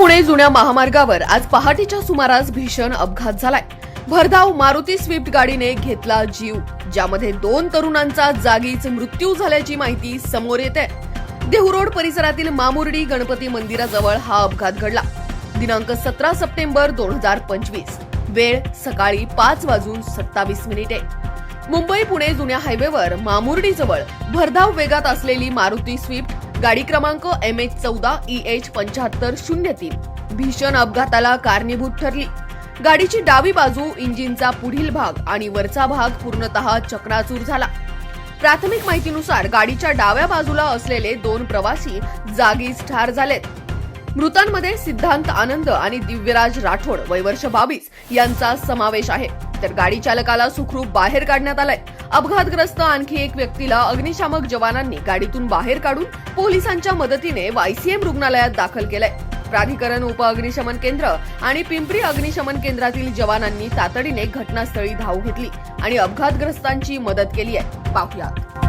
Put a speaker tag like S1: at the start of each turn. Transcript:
S1: पुणे जुन्या महामार्गावर आज पहाटेच्या सुमारास भीषण अपघात झालाय. भरधाव मारुती स्विफ्ट गाडीने घेतला जीव ज्यामध्ये दोन तरुणांचा जागीच मृत्यू झाल्याची माहिती समोर येते. देहूरोड परिसरातील मामुर्डी गणपती मंदिराजवळ हा अपघात घडला. दिनांक सतरा सप्टेंबर दोन हजार पंचवीस वेळ सकाळी पाच वाजून सत्तावीस मिनिटे. मुंबई पुणे जुन्या हायवेवर मामुर्डीजवळ भरधाव वेगात असलेली मारुती स्विफ्ट गाडी क्रमांक एम एच चौदा ई एच पंच्याहत्तर शून्य तीन. भीषण अपघाताला कारणीभूत ठरली. गाडीची डावी बाजू इंजिनचा पुढील भाग आणि वरचा भाग पूर्णतः चक्राचूर झाला. प्राथमिक माहितीनुसार गाडीच्या डाव्या बाजूला असलेले दोन प्रवासी जागीच ठार झालेत. मृतांमध्ये सिद्धांत आनंद आणि दिव्यराज राठोड वय वर्ष बावीस यांचा समावेश आहे. तर गाडी चालकाला सुखरूप बाहेर काढण्यात आलाय. अपघातग्रस्त आणखी एक व्यक्तीला अग्निशामक जवानांनी गाडीतून बाहेर काढून पोलिसांच्या मदतीने वायसीएम रुग्णालयात दाखल केलंय. प्राधिकरण उप अग्निशमन केंद्र आणि पिंपरी अग्निशमन केंद्रातील जवानांनी तातडीने घटनास्थळी धाव घेतली आणि अपघातग्रस्तांची मदत केली आहे. पाहुयात.